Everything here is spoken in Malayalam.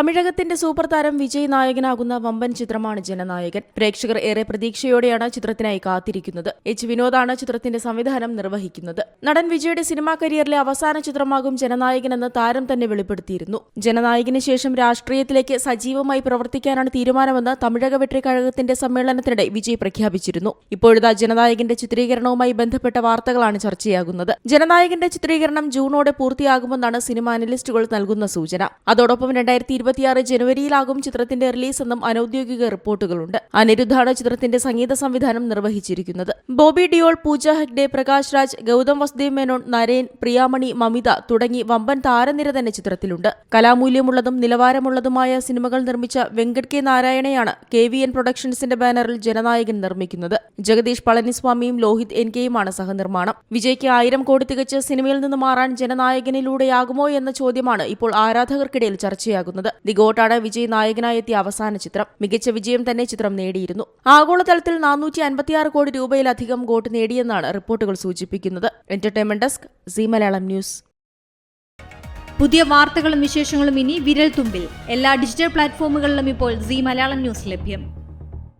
തമിഴകത്തിന്റെ സൂപ്പർ താരം വിജയ് നായകനാകുന്ന വമ്പൻ ചിത്രമാണ് ജനനായകൻ. പ്രേക്ഷകർ ഏറെ പ്രതീക്ഷയോടെയാണ് ചിത്രത്തിനായി കാത്തിരിക്കുന്നത്. എച്ച് വിനോദാണ് ചിത്രത്തിന്റെ സംവിധാനം നിർവഹിക്കുന്നത്. നടൻ വിജയുടെ സിനിമാ കരിയറിലെ അവസാന ചിത്രമാകും ജനനായകനെന്ന് താരം തന്നെ വെളിപ്പെടുത്തിയിരുന്നു. ജനനായകന് ശേഷം രാഷ്ട്രീയത്തിലേക്ക് സജീവമായി പ്രവർത്തിക്കാനാണ് തീരുമാനമെന്ന് തമിഴക വെട്രി കഴകത്തിന്റെ സമ്മേളനത്തിനിടെ വിജയ് പ്രഖ്യാപിച്ചിരുന്നു. ഇപ്പോഴത്തെ ജനനായകന്റെ ചിത്രീകരണവുമായി ബന്ധപ്പെട്ട വാർത്തകളാണ് ചർച്ചയാകുന്നത്. ജനനായകന്റെ ചിത്രീകരണം ജൂണോടെ പൂർത്തിയാകുമെന്നാണ് സിനിമ അനലിസ്റ്റുകൾ നൽകുന്ന സൂചന. അതോടൊപ്പം രണ്ടായിരത്തി ഇരുപത്തിയാറ് ജനുവരിയിലാകും ചിത്രത്തിന്റെ റിലീസ് എന്നും അനൌദ്യോഗിക റിപ്പോർട്ടുകളുണ്ട്. അനിരുദ്ധാണ് ചിത്രത്തിന്റെ സംഗീത സംവിധാനം നിർവഹിച്ചിരിക്കുന്നത്. ബോബി ഡിയോൾ പൂജ ഹെഗ്ഡെ പ്രകാശ് രാജ് ഗൗതം വസുദേവ് മേനോൻ നരേൻ പ്രിയാമണി മമിത തുടങ്ങി വമ്പൻ താരനിര തന്നെ ചിത്രത്തിലുണ്ട്. കലാമൂല്യമുള്ളതും നിലവാരമുള്ളതുമായ സിനിമകൾ നിർമ്മിച്ച വെങ്കട് കെ നാരായണയാണ് കെ വി എൻ പ്രൊഡക്ഷൻസിന്റെ ബാനറിൽ ജനനായകൻ നിർമ്മിക്കുന്നത്. ജഗദീഷ് പളനിസ്വാമിയും ലോഹിത് എൻ കെയുമാണ് സഹനിർമ്മാണം. വിജയ്ക്ക് ആയിരം കോടി തികച്ച് സിനിമയിൽ നിന്ന് മാറാൻ ജനനായകനിലൂടെയാകുമോ എന്ന ചോദ്യമാണ് ഇപ്പോൾ ആരാധകർക്കിടയിൽ ചർച്ചയാകുന്നത്. ദി ഗോട്ടാണ് വിജയ് നായകനായി എത്തിയ അവസാന ചിത്രം. മികച്ച വിജയം തന്നെ ചിത്രം നേടിയിരുന്നു. ആഗോളതലത്തിൽ നാനൂറ്റി അൻപത്തിയാറ് കോടി രൂപയിലധികം ഗോട്ട് നേടിയെന്നാണ് റിപ്പോർട്ടുകൾ സൂചിപ്പിക്കുന്നത്. Entertainment desk Zee Malayalam News. പുതിയ വാർത്തകളും വിശേഷങ്ങളും ഇനി വിരൽ തുമ്പിൽ എല്ലാ ഡിജിറ്റൽ പ്ലാറ്റ്ഫോമുകളിലും ഇപ്പോൾ സി മലയാളം ന്യൂസ് ലഭ്യം.